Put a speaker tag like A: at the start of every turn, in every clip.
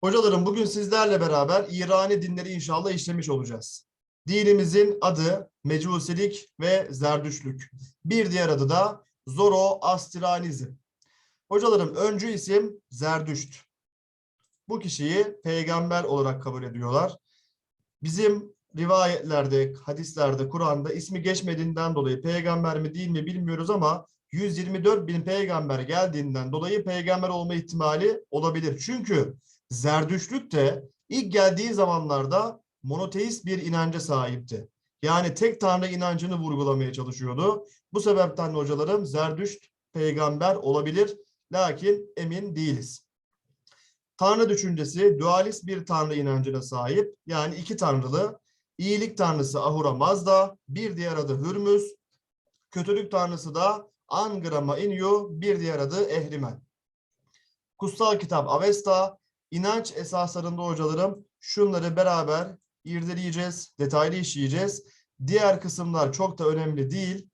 A: Hocalarım bugün sizlerle beraber İrani dinleri inşallah işlemiş olacağız. Dinimizin adı Mecusilik ve Zerdüşlük. Bir diğer adı da Zoroastranizm. Hocalarım öncü isim Zerdüşt. Bu kişiyi peygamber olarak kabul ediyorlar. Bizim rivayetlerde, hadislerde, Kur'an'da ismi geçmediğinden dolayı peygamber mi değil mi bilmiyoruz ama 124 bin peygamber geldiğinden dolayı peygamber olma ihtimali olabilir. Çünkü Zerdüştlük de ilk geldiği zamanlarda monoteist bir inanca sahipti. Yani tek tanrı inancını vurgulamaya çalışıyordu. Bu sebepten de hocalarım Zerdüşt peygamber olabilir. Lakin emin değiliz. Tanrı düşüncesi dualist bir tanrı inancına sahip. Yani iki tanrılı. İyilik tanrısı Ahura Mazda, bir diğer adı Hürmüz. Kötülük tanrısı da Angra Mainyu, bir diğer adı Ehrimen. Kutsal kitap Avesta, inanç esaslarında hocalarım şunları beraber irdeleyeceğiz, detaylı işleyeceğiz. Diğer kısımlar çok da önemli değil.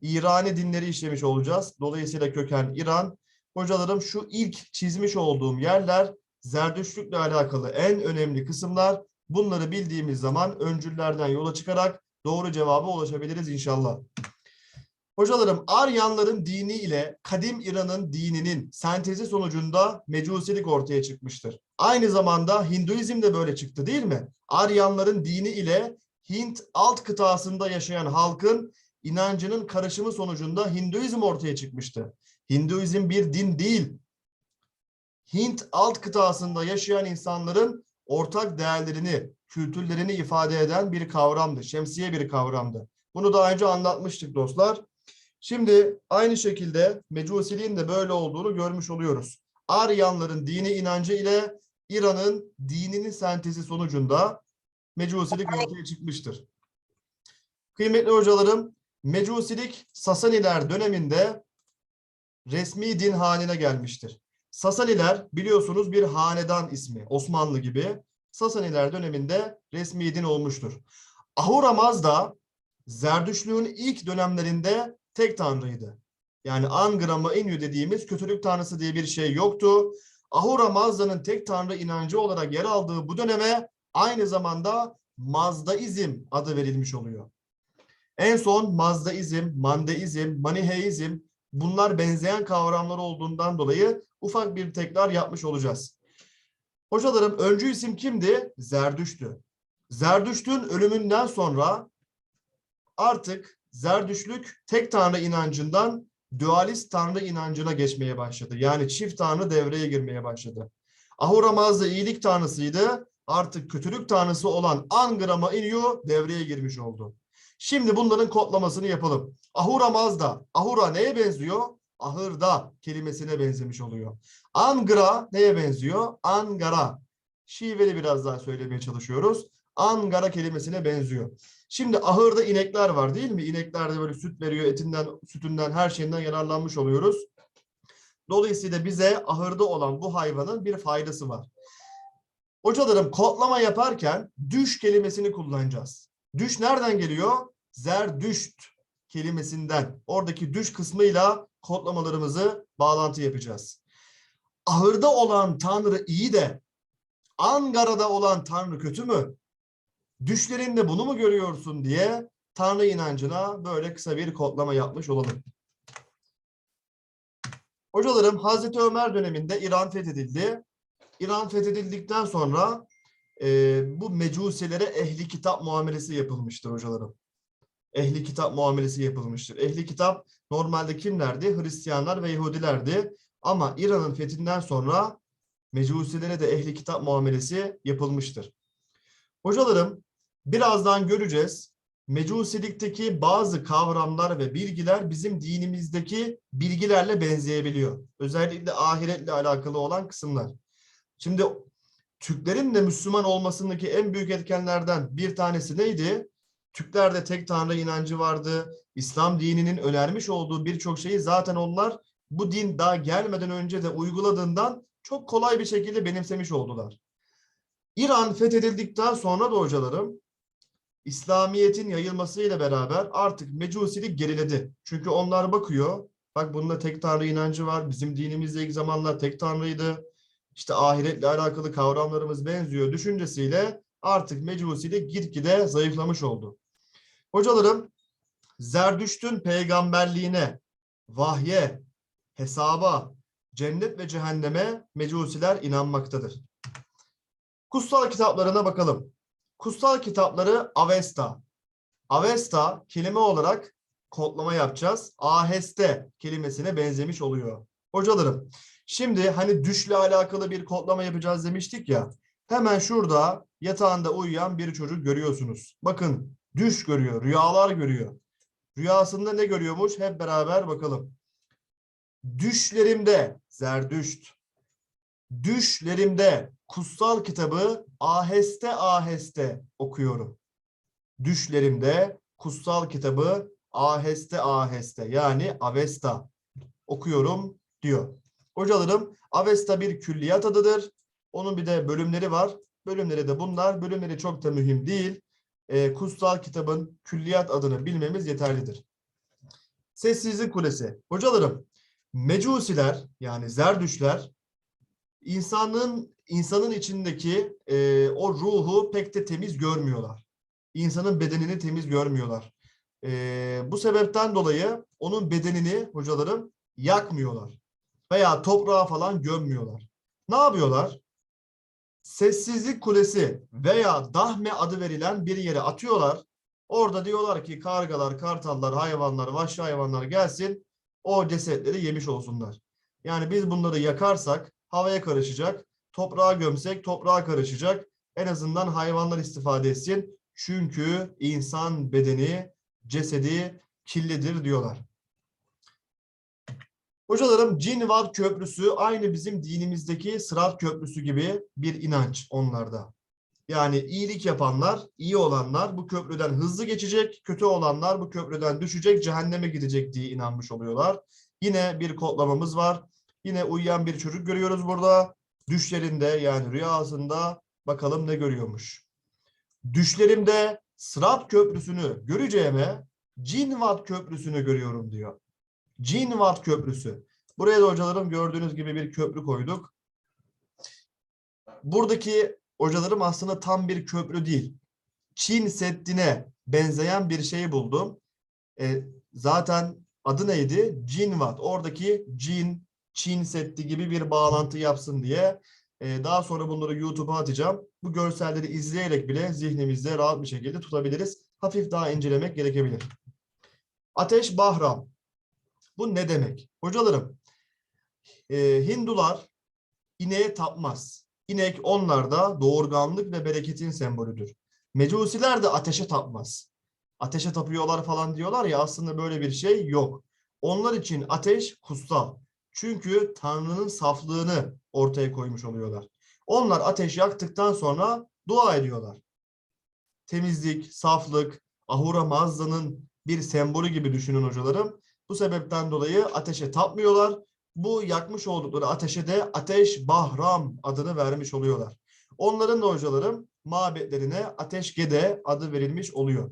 A: İrani dinleri işlemiş olacağız. Dolayısıyla köken İran. Hocalarım şu ilk çizmiş olduğum yerler Zerdüştlükle alakalı en önemli kısımlar. Bunları bildiğimiz zaman öncüllerden yola çıkarak doğru cevaba ulaşabiliriz inşallah. Hocalarım Aryanların dini ile kadim İran'ın dininin sentezi sonucunda mecusilik ortaya çıkmıştır. Aynı zamanda Hinduizm de böyle çıktı değil mi? Aryanların dini ile Hint alt kıtasında yaşayan halkın inancının karışımı sonucunda Hinduizm ortaya çıkmıştı. Hinduizm bir din değil. Hint alt kıtasında yaşayan insanların ortak değerlerini, kültürlerini ifade eden bir kavramdı. Şemsiye bir kavramdı. Bunu daha önce anlatmıştık dostlar. Şimdi aynı şekilde Mecusiliğin de böyle olduğunu görmüş oluyoruz. Aryanların dini inancı ile İran'ın dininin sentezi sonucunda Mecusilik ortaya çıkmıştır. Kıymetli hocalarım, Mecusilik Sasaniler döneminde resmi din haline gelmiştir. Sasaniler biliyorsunuz bir hanedan ismi, Osmanlı gibi. Sasaniler döneminde resmi din olmuştur. Ahura Mazda Zerdüşlüğün ilk dönemlerinde tek tanrıydı. Yani Angra Mainyu dediğimiz kötülük tanrısı diye bir şey yoktu. Ahura Mazda'nın tek tanrı inancı olarak yer aldığı bu döneme aynı zamanda Mazdaizm adı verilmiş oluyor. En son Mazdaizm, Mandeizm, Maniheizm bunlar benzeyen kavramlar olduğundan dolayı ufak bir tekrar yapmış olacağız. Hocalarım öncü isim kimdi? Zerdüşt'tü. Zerdüşt'ün ölümünden sonra artık Zerdüşlük tek tanrı inancından dualist tanrı inancına geçmeye başladı. Yani çift tanrı devreye girmeye başladı. Ahura Mazda iyilik tanrısıydı. Artık kötülük tanrısı olan Angra Mainyu devreye girmiş oldu. Şimdi bunların kodlamasını yapalım. Ahura Mazda. Ahura neye benziyor? Ahırda kelimesine benzemiş oluyor. Angra neye benziyor? Angara. Şiveli biraz daha söylemeye çalışıyoruz. Angara kelimesine benziyor. Şimdi ahırda inekler var değil mi? İnekler de böyle süt veriyor, etinden, sütünden, her şeyinden yararlanmış oluyoruz. Dolayısıyla bize ahırda olan bu hayvanın bir faydası var. Hocalarım kodlama yaparken düş kelimesini kullanacağız. Düş nereden geliyor? Zerdüşt kelimesinden. Oradaki düş kısmıyla kodlamalarımızı bağlantı yapacağız. Ahırda olan Tanrı iyi de Angara'da olan Tanrı kötü mü? Düşlerinde bunu mu görüyorsun diye Tanrı inancına böyle kısa bir kodlama yapmış olalım. Hocalarım Hazreti Ömer döneminde İran fethedildi. İran fethedildikten sonra e, bu mecusilere ehli kitap muamelesi yapılmıştır hocalarım. Ehli kitap muamelesi yapılmıştır. Ehli kitap normalde kimlerdi? Hristiyanlar ve Yahudilerdi. Ama İran'ın fethinden sonra mecusilere de ehli kitap muamelesi yapılmıştır. Hocalarım birazdan göreceğiz. Mecusilikteki bazı kavramlar ve bilgiler bizim dinimizdeki bilgilerle benzeyebiliyor. Özellikle ahiretle alakalı olan kısımlar. Şimdi Türklerin de Müslüman olmasındaki en büyük etkenlerden bir tanesi neydi? Türklerde tek tanrı inancı vardı. İslam dininin önermiş olduğu birçok şeyi zaten onlar bu din daha gelmeden önce de uyguladığından çok kolay bir şekilde benimsemiş oldular. İran fethedildikten sonra da hocalarım İslamiyet'in yayılmasıyla beraber artık mecusilik geriledi. Çünkü onlar bakıyor, bak bunda tek tanrı inancı var. Bizim dinimizde ilk zamanlar tek tanrıydı. işte ahiretle alakalı kavramlarımız benziyor düşüncesiyle artık mecusilik gitgide zayıflamış oldu. Hocalarım Zerdüşt'ün peygamberliğine, vahye, hesaba, cennet ve cehenneme mecusiler inanmaktadır. Kutsal kitaplarına bakalım. Kutsal kitapları Avesta. Avesta kelime olarak kodlama yapacağız. Aheste kelimesine benzemiş oluyor. Hocalarım, şimdi hani düşle alakalı bir kodlama yapacağız demiştik ya. Hemen şurada yatağında uyuyan bir çocuk görüyorsunuz. Bakın düş görüyor, rüyalar görüyor. Rüyasında ne görüyormuş? Hep beraber bakalım. Düşlerimde Zerdüşt. Düşlerimde kutsal kitabı aheste aheste okuyorum. Düşlerimde kutsal kitabı aheste aheste yani Avesta okuyorum diyor. Hocalarım Avesta bir külliyat adıdır. Onun bir de bölümleri var. Bölümleri de bunlar. Bölümleri çok da mühim değil. Ee, kutsal kitabın külliyat adını bilmemiz yeterlidir. Sessizlik Kulesi. Hocalarım, Mecusiler yani Zerdüşler insanın insanın içindeki e, o ruhu pek de temiz görmüyorlar. İnsanın bedenini temiz görmüyorlar. E, bu sebepten dolayı onun bedenini hocalarım yakmıyorlar. Veya toprağa falan gömmüyorlar. Ne yapıyorlar? Sessizlik Kulesi veya Dahme adı verilen bir yere atıyorlar. Orada diyorlar ki kargalar, kartallar, hayvanlar, vahşi hayvanlar gelsin o cesetleri yemiş olsunlar. Yani biz bunları yakarsak havaya karışacak, toprağa gömsek toprağa karışacak. En azından hayvanlar istifade etsin. Çünkü insan bedeni, cesedi kirlidir diyorlar. Hocalarım Cinvat Köprüsü aynı bizim dinimizdeki Sırat Köprüsü gibi bir inanç onlarda. Yani iyilik yapanlar, iyi olanlar bu köprüden hızlı geçecek, kötü olanlar bu köprüden düşecek, cehenneme gidecek diye inanmış oluyorlar. Yine bir kodlamamız var. Yine uyuyan bir çocuk görüyoruz burada. Düşlerinde yani rüyasında bakalım ne görüyormuş. Düşlerimde Sırat Köprüsü'nü göreceğime Cinvat Köprüsü'nü görüyorum diyor. Cinvat Köprüsü. Buraya da hocalarım gördüğünüz gibi bir köprü koyduk. Buradaki hocalarım aslında tam bir köprü değil. Çin Seddi'ne benzeyen bir şey buldum. E, zaten adı neydi? Cinvat. Oradaki Cin, Çin Seddi gibi bir bağlantı yapsın diye. E, daha sonra bunları YouTube'a atacağım. Bu görselleri izleyerek bile zihnimizde rahat bir şekilde tutabiliriz. Hafif daha incelemek gerekebilir. Ateş Bahram. Bu ne demek? Hocalarım, e, Hindular ineğe tapmaz. İnek onlarda doğurganlık ve bereketin sembolüdür. Mecusiler de ateşe tapmaz. Ateşe tapıyorlar falan diyorlar ya aslında böyle bir şey yok. Onlar için ateş kutsal. Çünkü Tanrı'nın saflığını ortaya koymuş oluyorlar. Onlar ateş yaktıktan sonra dua ediyorlar. Temizlik, saflık, Ahura Mazda'nın bir sembolü gibi düşünün hocalarım. Bu sebepten dolayı ateşe tapmıyorlar. Bu yakmış oldukları ateşe de Ateş Bahram adını vermiş oluyorlar. Onların da hocalarım mabetlerine Ateş Gede adı verilmiş oluyor.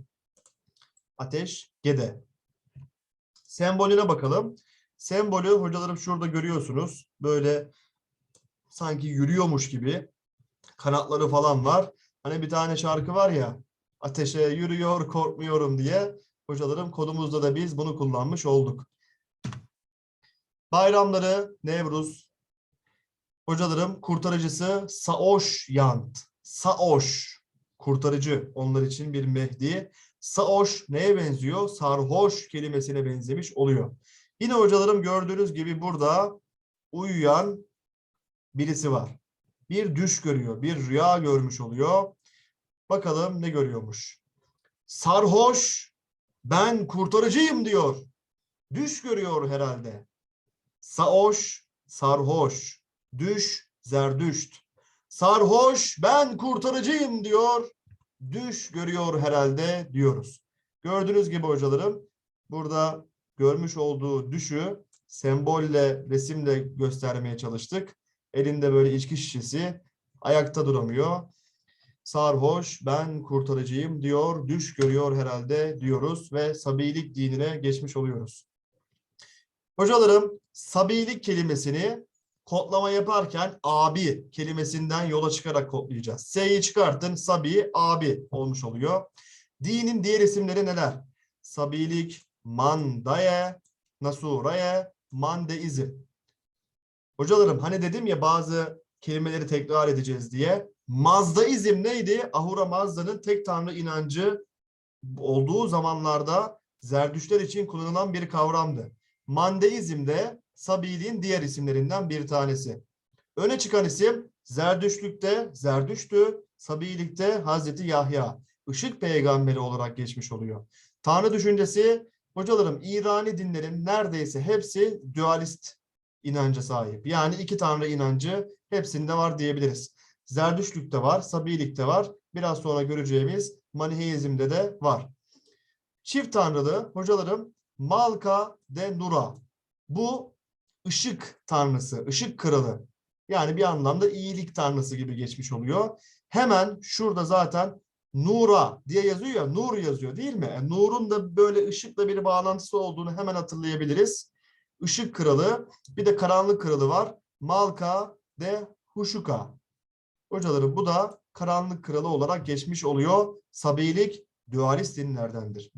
A: Ateş Gede. Sembolüne bakalım. Sembolü hocalarım şurada görüyorsunuz. Böyle sanki yürüyormuş gibi kanatları falan var. Hani bir tane şarkı var ya ateşe yürüyor korkmuyorum diye hocalarım kodumuzda da biz bunu kullanmış olduk. Bayramları Nevruz. Hocalarım kurtarıcısı Saoş Yant. Saoş kurtarıcı onlar için bir Mehdi. Saoş neye benziyor? Sarhoş kelimesine benzemiş oluyor. Yine hocalarım gördüğünüz gibi burada uyuyan birisi var. Bir düş görüyor, bir rüya görmüş oluyor. Bakalım ne görüyormuş. Sarhoş, ben kurtarıcıyım diyor. Düş görüyor herhalde. Saoş, sarhoş. Düş, zerdüşt. Sarhoş, ben kurtarıcıyım diyor. Düş görüyor herhalde diyoruz. Gördüğünüz gibi hocalarım burada görmüş olduğu düşü sembolle, resimle göstermeye çalıştık. Elinde böyle içki şişesi, ayakta duramıyor. Sarhoş, ben kurtarıcıyım diyor, düş görüyor herhalde diyoruz ve Sabilik dinine geçmiş oluyoruz. Hocalarım, Sabilik kelimesini kodlama yaparken abi kelimesinden yola çıkarak kodlayacağız. S'yi çıkartın sabi abi olmuş oluyor. Dinin diğer isimleri neler? Sabilik, mandaye, nasuraye, mandeizm. Hocalarım hani dedim ya bazı kelimeleri tekrar edeceğiz diye. Mazdaizm neydi? Ahura Mazda'nın tek tanrı inancı olduğu zamanlarda Zerdüşler için kullanılan bir kavramdı. Mandeizm de Sabiliğin diğer isimlerinden bir tanesi. Öne çıkan isim Zerdüşlükte Zerdüştü, Sabilikte Hazreti Yahya. Işık peygamberi olarak geçmiş oluyor. Tanrı düşüncesi hocalarım İrani dinlerin neredeyse hepsi dualist inanca sahip. Yani iki tanrı inancı hepsinde var diyebiliriz. Zerdüşlükte var, Sabilik'te var. Biraz sonra göreceğimiz Maniheizm'de de var. Çift tanrılı hocalarım Malka de Nura. Bu ışık tanrısı, ışık kralı. Yani bir anlamda iyilik tanrısı gibi geçmiş oluyor. Hemen şurada zaten Nura diye yazıyor ya, Nur yazıyor değil mi? E, Nur'un da böyle ışıkla bir bağlantısı olduğunu hemen hatırlayabiliriz. Işık kralı, bir de karanlık kralı var. Malka de Huşuka. Hocalarım bu da karanlık kralı olarak geçmiş oluyor. Sabilik dualist dinlerdendir.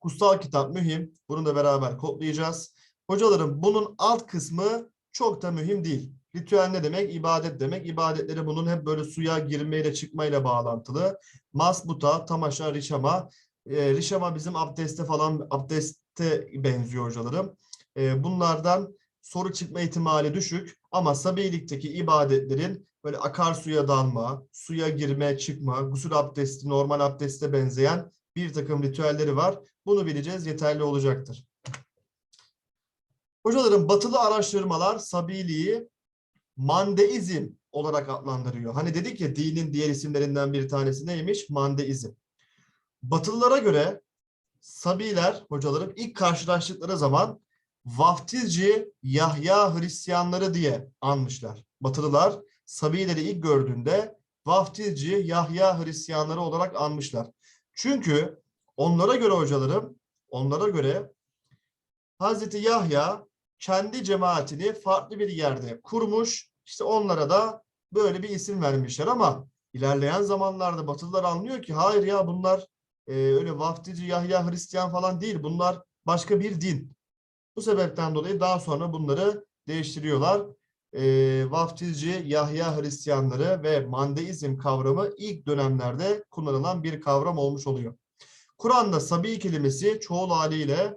A: Kutsal kitap mühim. Bunu da beraber kodlayacağız. Hocalarım bunun alt kısmı çok da mühim değil. Ritüel ne demek? İbadet demek. İbadetleri bunun hep böyle suya girmeyle çıkmayla bağlantılı. Masbuta, tamaşa, rişama. E, rişama bizim abdeste falan abdeste benziyor hocalarım. E, bunlardan soru çıkma ihtimali düşük ama sabilikteki ibadetlerin böyle akarsuya dalma, suya girme, çıkma, gusül abdesti, normal abdeste benzeyen bir takım ritüelleri var. Bunu bileceğiz yeterli olacaktır. Hocalarım batılı araştırmalar Sabiliği Mandeizm olarak adlandırıyor. Hani dedik ya dinin diğer isimlerinden bir tanesi neymiş? Mandeizm. Batılılara göre Sabiler hocalarım ilk karşılaştıkları zaman vaftizci Yahya Hristiyanları diye anmışlar. Batılılar Sabileri ilk gördüğünde vaftizci Yahya Hristiyanları olarak anmışlar. Çünkü onlara göre hocalarım, onlara göre Hazreti Yahya kendi cemaatini farklı bir yerde kurmuş. İşte onlara da böyle bir isim vermişler ama ilerleyen zamanlarda Batılılar anlıyor ki hayır ya bunlar e, öyle vaftici Yahya Hristiyan falan değil. Bunlar başka bir din. Bu sebepten dolayı daha sonra bunları değiştiriyorlar. E, vaftizci Yahya Hristiyanları ve mandeizm kavramı ilk dönemlerde kullanılan bir kavram olmuş oluyor. Kur'an'da sabi kelimesi çoğul haliyle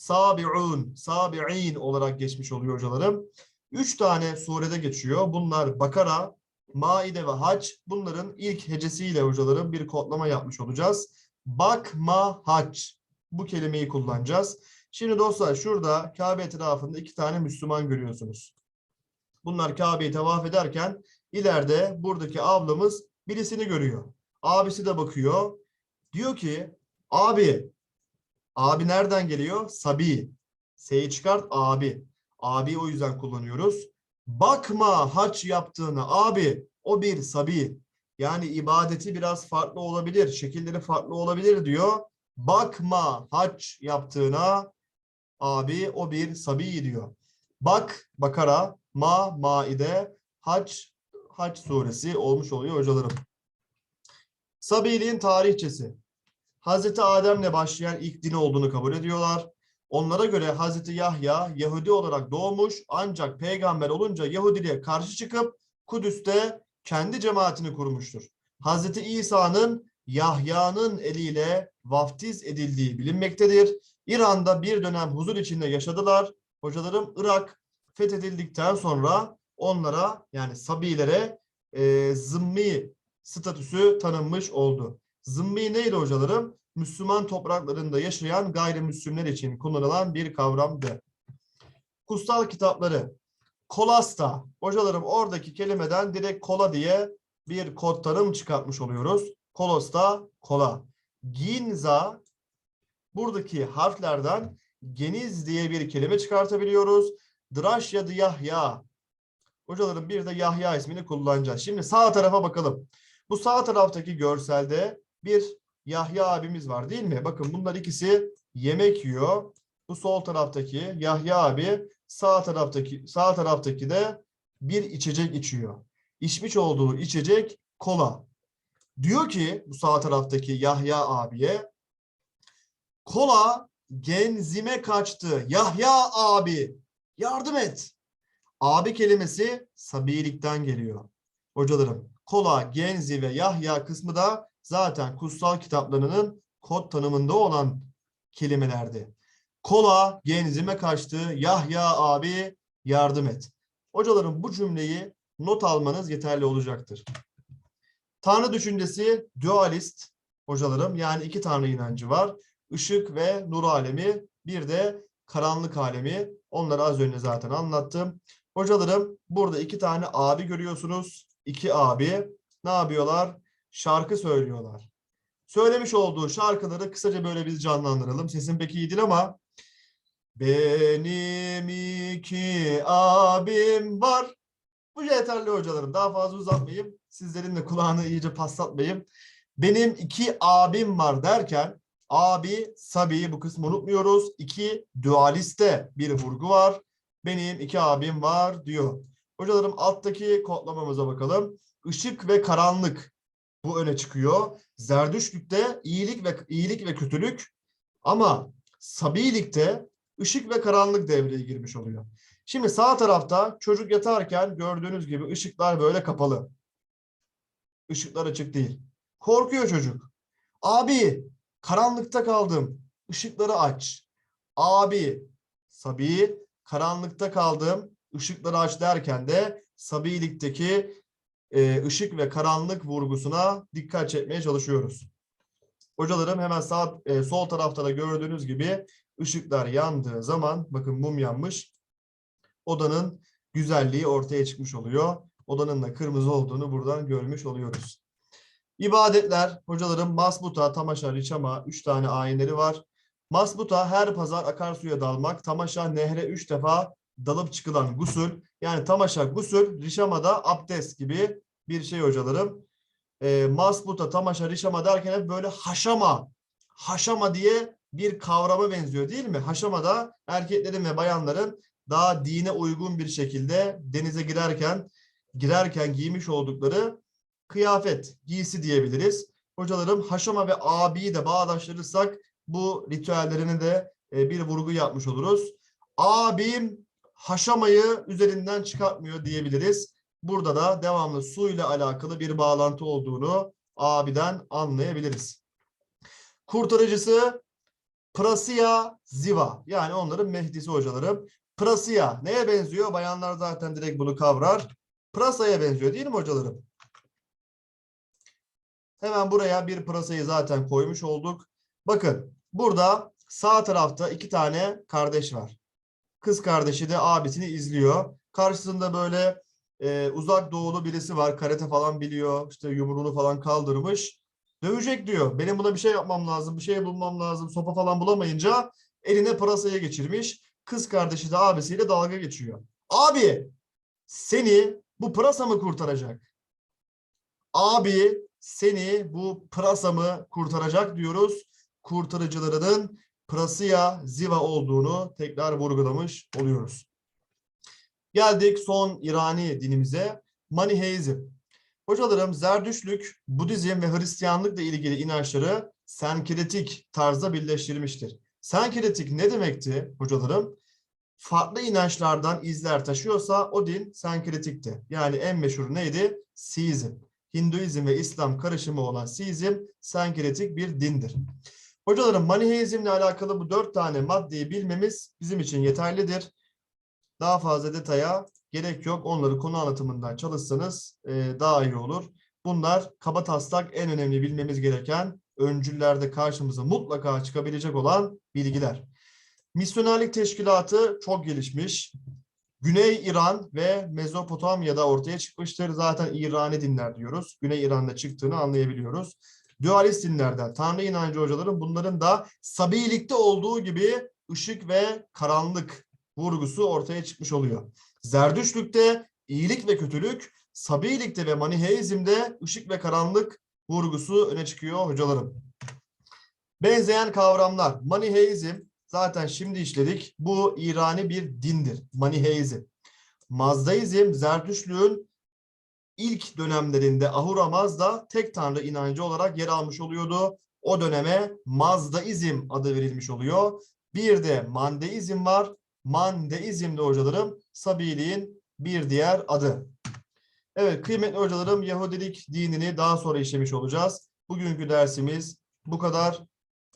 A: sabi'un, sabi'in olarak geçmiş oluyor hocalarım. Üç tane surede geçiyor. Bunlar Bakara, Maide ve Hac. Bunların ilk hecesiyle hocalarım bir kodlama yapmış olacağız. Bakma Hac. Bu kelimeyi kullanacağız. Şimdi dostlar şurada Kabe etrafında iki tane Müslüman görüyorsunuz. Bunlar Kabe'yi tavaf ederken ileride buradaki ablamız birisini görüyor. Abisi de bakıyor. Diyor ki abi Abi nereden geliyor? Sabi. S'yi çıkart abi. Abi o yüzden kullanıyoruz. Bakma haç yaptığını abi o bir sabi. Yani ibadeti biraz farklı olabilir, şekilleri farklı olabilir diyor. Bakma haç yaptığına abi o bir sabi diyor. Bak Bakara, ma Maide, haç haç suresi olmuş oluyor hocalarım. Sabiliğin tarihçesi. Hazreti Adem'le başlayan ilk din olduğunu kabul ediyorlar. Onlara göre Hazreti Yahya Yahudi olarak doğmuş ancak peygamber olunca Yahudiliğe karşı çıkıp Kudüs'te kendi cemaatini kurmuştur. Hazreti İsa'nın Yahya'nın eliyle vaftiz edildiği bilinmektedir. İran'da bir dönem huzur içinde yaşadılar. Hocalarım Irak fethedildikten sonra onlara yani Sabilere e, zımmi statüsü tanınmış oldu. Zımmi neydi hocalarım? Müslüman topraklarında yaşayan gayrimüslimler için kullanılan bir kavramdı. Kutsal kitapları. Kolasta. Hocalarım oradaki kelimeden direkt kola diye bir kod tanım çıkartmış oluyoruz. Kolosta, kola. Ginza, buradaki harflerden geniz diye bir kelime çıkartabiliyoruz. Draş ya da Yahya. Hocalarım bir de Yahya ismini kullanacağız. Şimdi sağ tarafa bakalım. Bu sağ taraftaki görselde bir Yahya abimiz var değil mi? Bakın bunlar ikisi yemek yiyor. Bu sol taraftaki Yahya abi Sağ taraftaki sağ taraftaki de bir içecek içiyor. İçmiş olduğu içecek kola. Diyor ki bu sağ taraftaki Yahya abiye kola genzime kaçtı. Yahya abi yardım et. Abi kelimesi sabilikten geliyor. Hocalarım kola, genzi ve Yahya kısmı da zaten kutsal kitaplarının kod tanımında olan kelimelerdi. Kola genzime kaçtı. Yahya abi yardım et. Hocalarım bu cümleyi not almanız yeterli olacaktır. Tanrı düşüncesi dualist hocalarım yani iki tanrı inancı var. Işık ve nur alemi bir de karanlık alemi. Onları az önce zaten anlattım. Hocalarım burada iki tane abi görüyorsunuz. İki abi ne yapıyorlar? Şarkı söylüyorlar. Söylemiş olduğu şarkıları kısaca böyle biz canlandıralım. Sesim pek iyi değil ama benim iki abim var. Bu yeterli hocalarım. Daha fazla uzatmayayım. Sizlerin de kulağını iyice paslatmayayım. Benim iki abim var derken abi, sabi bu kısmı unutmuyoruz. İki dualiste bir vurgu var. Benim iki abim var diyor. Hocalarım alttaki kodlamamıza bakalım. Işık ve karanlık bu öne çıkıyor. Zerdüştlükte iyilik ve iyilik ve kötülük ama Sabilikte ışık ve karanlık devreye girmiş oluyor. Şimdi sağ tarafta çocuk yatarken gördüğünüz gibi ışıklar böyle kapalı. Işıklar açık değil. Korkuyor çocuk. Abi karanlıkta kaldım. Işıkları aç. Abi Sabi karanlıkta kaldım. Işıkları aç derken de Sabilikteki e, ışık ve karanlık vurgusuna dikkat çekmeye çalışıyoruz. Hocalarım hemen sağ e, sol tarafta da gördüğünüz gibi ışıklar yandığı zaman bakın mum yanmış. Odanın güzelliği ortaya çıkmış oluyor. Odanın da kırmızı olduğunu buradan görmüş oluyoruz. İbadetler, hocalarım Masbuta, Tamaşa, Riçama, üç tane ayinleri var. Masbuta her pazar akarsuya dalmak, Tamaşa nehre üç defa dalıp çıkılan gusül. Yani Tamaşa gusül, Rişama da abdest gibi bir şey hocalarım. E, Masbuta, Tamaşa, Rişama derken hep böyle haşama, haşama diye bir kavrama benziyor değil mi? Haşama da erkeklerin ve bayanların daha dine uygun bir şekilde denize girerken girerken giymiş oldukları kıyafet, giysi diyebiliriz. Hocalarım haşama ve abiyi de bağdaştırırsak bu ritüellerine de e, bir vurgu yapmış oluruz. Abim haşamayı üzerinden çıkartmıyor diyebiliriz. Burada da devamlı su ile alakalı bir bağlantı olduğunu abiden anlayabiliriz. Kurtarıcısı Prasya Ziva. Yani onların Mehdisi hocalarım. Prasya neye benziyor? Bayanlar zaten direkt bunu kavrar. Prasa'ya benziyor değil mi hocalarım? Hemen buraya bir pırasayı zaten koymuş olduk. Bakın burada sağ tarafta iki tane kardeş var. Kız kardeşi de abisini izliyor. Karşısında böyle e, uzak doğulu birisi var. Karate falan biliyor. İşte yumruğunu falan kaldırmış. Dövecek diyor. Benim buna bir şey yapmam lazım. Bir şey bulmam lazım. Sopa falan bulamayınca eline pırasaya geçirmiş. Kız kardeşi de abisiyle dalga geçiyor. Abi seni bu pırasa mı kurtaracak? Abi seni bu pırasa mı kurtaracak diyoruz. Kurtarıcılarının prasya ziva olduğunu tekrar vurgulamış oluyoruz. Geldik son İrani dinimize. Maniheizm. Hocalarım Zerdüşlük, Budizm ve Hristiyanlıkla ilgili inançları senkretik tarzda birleştirmiştir. Senkretik ne demekti hocalarım? Farklı inançlardan izler taşıyorsa o din senkretikti. Yani en meşhur neydi? Siizm. Hinduizm ve İslam karışımı olan Siizm senkretik bir dindir. Hocalarım Maniheizmle alakalı bu dört tane maddeyi bilmemiz bizim için yeterlidir. Daha fazla detaya gerek yok. Onları konu anlatımından çalışsanız e, daha iyi olur. Bunlar kaba taslak en önemli bilmemiz gereken öncüllerde karşımıza mutlaka çıkabilecek olan bilgiler. Misyonerlik teşkilatı çok gelişmiş. Güney İran ve Mezopotamya'da ortaya çıkmıştır. Zaten İrani dinler diyoruz. Güney İran'da çıktığını anlayabiliyoruz. Dualist dinlerden, Tanrı inancı hocaların bunların da Sabilikte olduğu gibi ışık ve karanlık vurgusu ortaya çıkmış oluyor. Zerdüşlükte iyilik ve kötülük, Sabilikte ve Maniheizm'de ışık ve karanlık vurgusu öne çıkıyor hocalarım. Benzeyen kavramlar. Maniheizm zaten şimdi işledik. Bu İrani bir dindir. Maniheizm. Mazdaizm Zerdüştlüğün ilk dönemlerinde Ahura Mazda tek tanrı inancı olarak yer almış oluyordu. O döneme Mazdaizm adı verilmiş oluyor. Bir de Mandeizm var. Mandeizm de hocalarım Sabiliğin bir diğer adı. Evet kıymetli hocalarım Yahudilik dinini daha sonra işlemiş olacağız. Bugünkü dersimiz bu kadar.